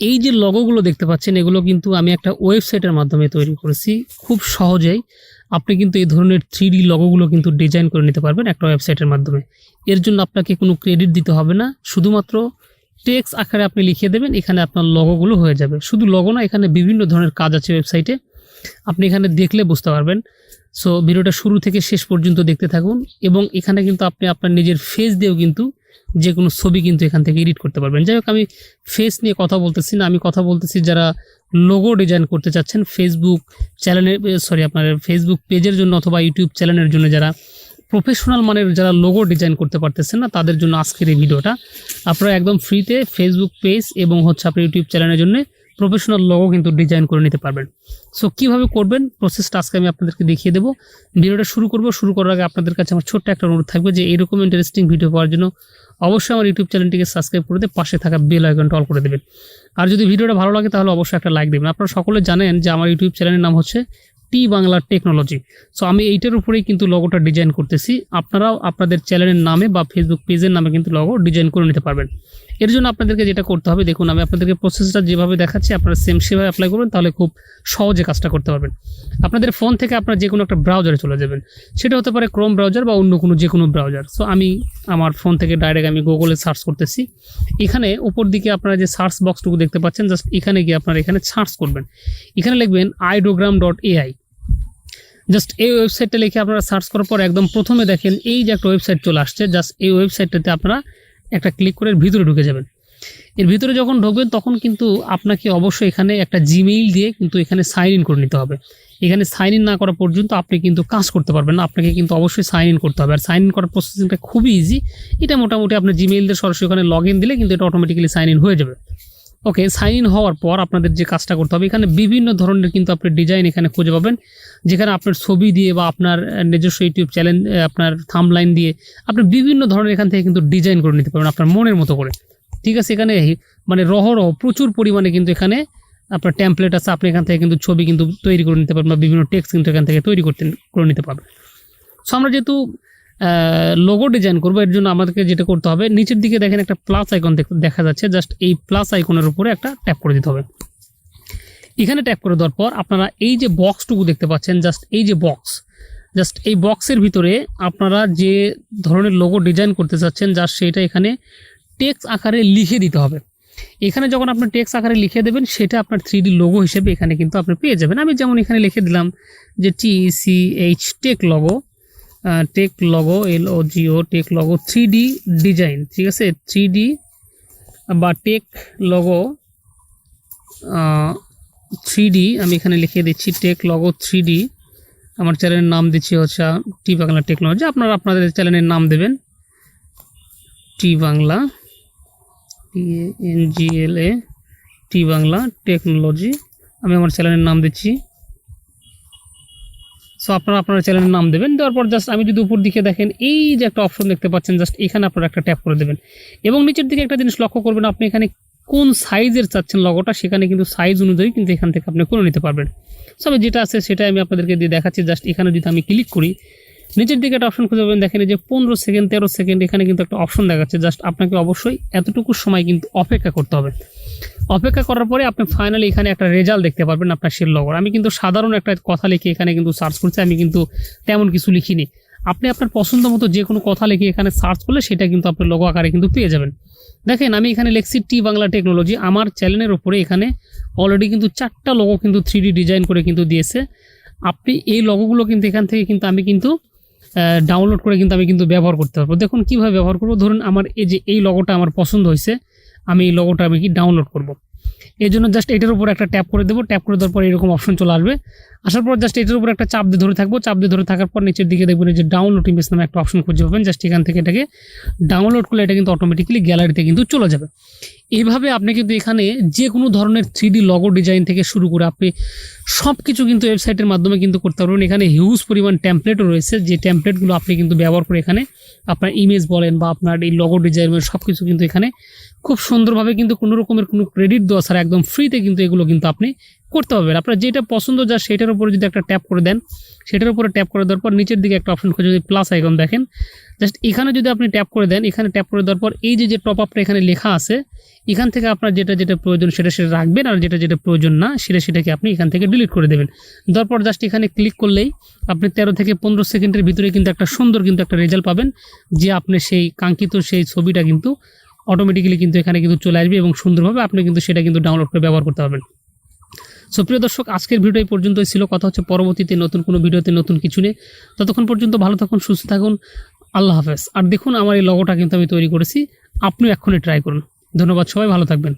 এই যে লগোগুলো দেখতে পাচ্ছেন, এগুলো কিন্তু আমি একটা ওয়েবসাইটের মাধ্যমে তৈরি করেছি। খুব সহজেই আপনি কিন্তু এই ধরনের থ্রি ডি লগোগুলো কিন্তু ডিজাইন করে নিতে পারবেন একটা ওয়েবসাইটের মাধ্যমে। এর জন্য আপনাকে কোনো ক্রেডিট দিতে হবে না। শুধুমাত্র টেক্স আকারে আপনি লিখে দেবেন, এখানে আপনার লগোগুলো হয়ে যাবে। শুধু লগো না, এখানে বিভিন্ন ধরনের কাজ আছে ওয়েবসাইটে আপনি এখানে দেখলে বুঝতে পারবেন। সো ভিডিওটা শুরু থেকে শেষ পর্যন্ত দেখতে থাকুন এবং এখানে কিন্তু আপনি আপনার নিজের ফেস দিয়েও কিন্তু যে কোনো ছবি কিন্তু এখান থেকে এডিট করতে পারবেন। যাই হোক, আমি ফেস নিয়ে কথা বলতেছি না, আমি কথা বলতেছি যারা লোগো ডিজাইন করতে চাচ্ছেন ফেসবুক চ্যানেলের সরি আপনার ফেসবুক পেজের জন্য অথবা ইউটিউব চ্যানেলের জন্য যারা প্রফেশনাল মানের যারা লোগো ডিজাইন করতে পারতেছেন না, তাদের জন্য আজকের এই ভিডিওটা আপনারা একদম ফ্রিতে ফেসবুক পেজ এবং হচ্ছে আপনার ইউটিউব চ্যানেলের জন্য প্রফেশনাল লোগো কিন্তু ডিজাইন করে নিতে পারবেন। সো কীভাবে করবেন? প্রসেসটা আজকে আমি আপনাদেরকে দেখিয়ে দেবো। ভিডিওটা শুরু করব। শুরু করার আগে আপনাদের কাছে আমার ছোট্ট একটা অনুরোধ থাকবে যে এরকম ইন্টারেস্টিং ভিডিও পাওয়ার জন্য অবশ্যই আমার ইউটিউব চ্যানেলটিকে সাবস্ক্রাইব করে দিয়ে পাশে থাকা বেল আইকনটা অল করে দেবেন। আর যদি ভিডিওটা ভালো লাগে, তাহলে অবশ্যই একটা লাইক দেবেন। আপনারা সকলে জানেন যে আমার ইউটিউব চ্যানেলের নাম হচ্ছে টি বাংলা টেকনোলজি সো আমি এইটার উপরেই কিন্তু লগোটা ডিজাইন করতেছি। আপনারাও আপনাদের চ্যানেলের নামে বা ফেসবুক পেজের নামে কিন্তু লগো ডিজাইন করে নিতে পারবেন। এর জন্য আপনাদেরকে যেটা করতে হবে, দেখুন, আমি আপনাদেরকে প্রসেসটা যেভাবে দেখাচ্ছি, আপনারা সেম সেভাবে অ্যাপ্লাই করবেন, তাহলে খুব সহজে কাজটা করতে পারবেন। আপনাদের ফোন থেকে আপনারা যে কোনো একটা ব্রাউজারে চলে যাবেন। সেটা হতে পারে ক্রোম ব্রাউজার বা অন্য কোনো যে কোনো ব্রাউজার সো আমি আমার ফোন থেকে ডাইরেক্ট আমি গুগলে সার্চ করতেছি। এখানে উপর দিকে আপনারা যে সার্চ বক্সটুকু দেখতে পাচ্ছেন জাস্ট এখানে গিয়ে আপনারা এখানে সার্চ করবেন। এখানে লিখবেন আইডোগ্রাম ডট এআই জাস্ট এই ওয়েবসাইটটা লিখে আপনারা সার্চ করার পর একদম প্রথমে দেখেন, এই যে একটা ওয়েবসাইট চলে আসছে জাস্ট এই ওয়েবসাইটটাতে আপনারা একটা ক্লিক করে ভিতরে ঢুকে যাবেন। এর ভিতরে যখন ঢুকবেন, তখন কিন্তু আপনাকে অবশ্যই এখানে একটা জিমেইল দিয়ে কিন্তু এখানে সাইন ইন করে নিতে হবে। এখানে সাইন ইন না করা পর্যন্ত আপনি কিন্তু কাজ করতে পারবেন না, আপনাকে কিন্তু অবশ্যই সাইন ইন করতে হবে। আর সাইন ইন করার প্রসেসিংটা খুবই ইজি এটা মোটামুটি আপনার জিমেইল দিয়ে সরাসরি ওখানে লগ ইন দিলে কিন্তু এটা অটোমেটিক্যালি সাইন ইন হয়ে যাবে। ওকে সাইন ইন হওয়ার পর আপনাদের যে কাজটা করতে হবে, এখানে বিভিন্ন ধরনের কিন্তু আপনি ডিজাইন এখানে খুঁজে পাবেন। যেখানে আপনার ছবি দিয়ে বা আপনার নিজস্ব ইউটিউব চ্যানেল আপনার থাম লাইন দিয়ে আপনি বিভিন্ন ধরনের এখান থেকে কিন্তু ডিজাইন করে নিতে পারবেন আপনার মনের মতো করে। ঠিক আছে, এখানে মানে রহরহ প্রচুর পরিমাণে কিন্তু এখানে আপনার ট্যাম্পলেট আছে, আপনি এখান থেকে কিন্তু ছবি কিন্তু তৈরি করে নিতে পারবেন বা বিভিন্ন টেক্সট কিন্তু এখান থেকে তৈরি করতে, করে নিতে পারবেন। সো আমরা যেহেতু লোগো ডিজাইন করব, এর জন্য আমাদেরকে যেটা করতে হবে, নিচের দিকে দেখেন একটা প্লাস আইকন দেখা যাচ্ছে জাস্ট এই প্লাস আইকনের উপরে একটা ট্যাপ করে দিতে হবে। এখানে ট্যাপ করে দেওয়ার পর আপনারা এই যে বক্সটুকু দেখতে পাচ্ছেন জাস্ট এই যে বক্স জাস্ট এই বক্সের ভিতরে আপনারা যে ধরনের লোগো ডিজাইন করতে চাচ্ছেন জাস্ট সেটা এখানে টেক্স আকারে লিখে দিতে হবে। এখানে যখন আপনি টেক্স আকারে লিখে দেবেন, সেটা আপনার থ্রি ডি লোগো হিসেবে এখানে কিন্তু আপনি পেয়ে যাবেন। আমি যেমন এখানে লিখে দিলাম যে T C H tech logo tech logo L O G O tech logo three D design ঠিক আছে? থ্রি ডি বা টেক লগো থ্রি ডি আমি এখানে লিখে দিচ্ছি টেক লগো থ্রি ডি আমার চ্যানেলের নাম দিচ্ছি হচ্ছে টি বাংলা টেকনোলজি আপনারা আপনাদের চ্যানেলের নাম দেবেন T Bangla N G L A T Bangla technology আমি আমার চ্যানেলের নাম দিচ্ছি সো আপনারা আপনার চ্যানেলের নাম দেবেন, দেওয়ার পর জাস্ট আমি যদি উপর দিকে দেখেন, এই যে একটা অপশন দেখতে পাচ্ছেন জাস্ট এখানে আপনারা একটা ট্যাপ করে দেবেন। এবং নিচের দিকে একটা জিনিস লক্ষ্য করবেন, আপনি এখানে কোন সাইজের চাচ্ছেন লগোটা সেখানে কিন্তু সাইজ অনুযায়ী কিন্তু এখান থেকে আপনি করে নিতে পারবেন। সো আমি যেটা আছে সেটাই আমি আপনাদেরকে দিয়ে দেখাচ্ছি জাস্ট এখানে যদি আমি ক্লিক করি নিচের দিকে একটা অপশন খুঁজে পাবেন। দেখেন যে পনেরো সেকেন্ড তেরো সেকেন্ড এখানে কিন্তু একটা অপশন দেখাচ্ছে। জাস্ট আপনাকে অবশ্যই এতটুকু সময় কিন্তু অপেক্ষা করতে হবে। অপেক্ষা করার পরে আপনি ফাইনালি এখানে একটা রেজাল্ট দেখতে পারবেন আপনার সেল লগর আমি কিন্তু সাধারণ একটা কথা লিখে এখানে কিন্তু সার্চ করছি, আমি কিন্তু তেমন কিছু লিখিনি। আপনি আপনার পছন্দ মতো যে কোনো কথা লিখে এখানে সার্চ করলে সেটা কিন্তু আপনার লগো আকারে কিন্তু পেয়ে যাবেন। দেখেন, আমি এখানে লিখছি টি বাংলা টেকনোলজি আমার চ্যানেলের উপরে এখানে অলরেডি কিন্তু চারটা লগো কিন্তু থ্রি ডিজাইন করে কিন্তু দিয়েছে। আপনি এই লগোগুলো কিন্তু এখান থেকে কিন্তু আমি কিন্তু ডাউনলোড করে কিন্তু আমি কিন্তু ব্যবহার করতে পারব। দেখুন কীভাবে ব্যবহার করব। ধরুন আমার এই যে, এই লগোটা আমার পছন্দ হয়েছে, আমি এই লগোটা আমি কি ডাউনলোড করব। এই জন্য জাস্ট এটার উপর একটা ট্যাপ করে দেবো। ট্যাপ করে দেওয়ার পর এরকম অপশন চলে আসবে। আসার পর জাস্ট এটার উপর একটা চাপ দিয়ে ধরে থাকব। চাপ দিয়ে ধরে থাকার পর নিচের দিকে দেখবেন যে ডাউনলোড ইমেজ নামে একটা অপশন খুঁজে পাবেন। জাস্ট এখান থেকে এটাকে ডাউনলোড করলে এটা কিন্তু অটোমেটিক্যালি গ্যালারিতে কিন্তু চলে যাবে। এইভাবে আপনি কিন্তু এখানে যে কোনো ধরনের থ্রি লগো ডিজাইন থেকে শুরু করে আপনি সব কিছু কিন্তু ওয়েবসাইটের মাধ্যমে কিন্তু করতে পারবেন। এখানে হিউজ পরিমাণ ট্যাম্পলেটও রয়েছে। যে ট্যাম্পলেটগুলো আপনি কিন্তু ব্যবহার করে এখানে আপনার ইমেজ বলেন বা আপনার এই লগো ডিজাইন সব কিছু কিন্তু এখানে খুব সুন্দরভাবে কিন্তু কোনো রকমের কোনো ক্রেডিট দেওয়া ছাড়া একদম ফ্রিতে কিন্তু এগুলো কিন্তু আপনি করতে পারবেন আপনার যেটা পছন্দ যা সেটার উপরে যদি একটা ট্যাপ করে দেন, সেটার উপরে ট্যাপ করে দেওয়ার পর নিচের দিকে একটা অপশন খুঁজে যদি প্লাস আইকন দেখেন জাস্ট এখানে যদি আপনি ট্যাপ করে দেন, এখানে ট্যাপ করে দেওয়ার পর এই যে যে টপ আপটা এখানে লেখা আছে, এখান থেকে আপনার যেটা যেটা প্রয়োজন সেটা সেটা রাখবেন আর যেটা যেটা প্রয়োজন না সেটা সেটাকে আপনি এখান থেকে ডিলিট করে দেবেন। দেওয়ার জাস্ট এখানে ক্লিক করলেই আপনি তেরো থেকে পনেরো সেকেন্ডের ভিতরে কিন্তু একটা সুন্দর কিন্তু একটা রেজাল্ট পাবেন, যে আপনি সেই কাঙ্ক্ষিত সেই ছবিটা কিন্তু অটোমেটিক্যালি কিন্তু এখানে কিন্তু চলে আসবে এবং সুন্দরভাবে আপনি কিন্তু সেটা কিন্তু ডাউনলোড করে ব্যবহার করতে পারবেন। সো প্রিয় দর্শক, আজকের ভিডিও এই পর্যন্তই ছিল। কথা হচ্ছে পরবর্তীতে নতুন কোনো ভিডিওতে নতুন কিছু নিয়ে। ততক্ষণ পর্যন্ত ভালো থাকুন, সুস্থ থাকুন। আল্লাহ হাফেজ। আর দেখুন, আমার এই লগোটা কিন্তু আমি তৈরি করেছি। আপনিও এক্ষুনি ট্রাই করুন। ধন্যবাদ সবাই, ভালো থাকবেন।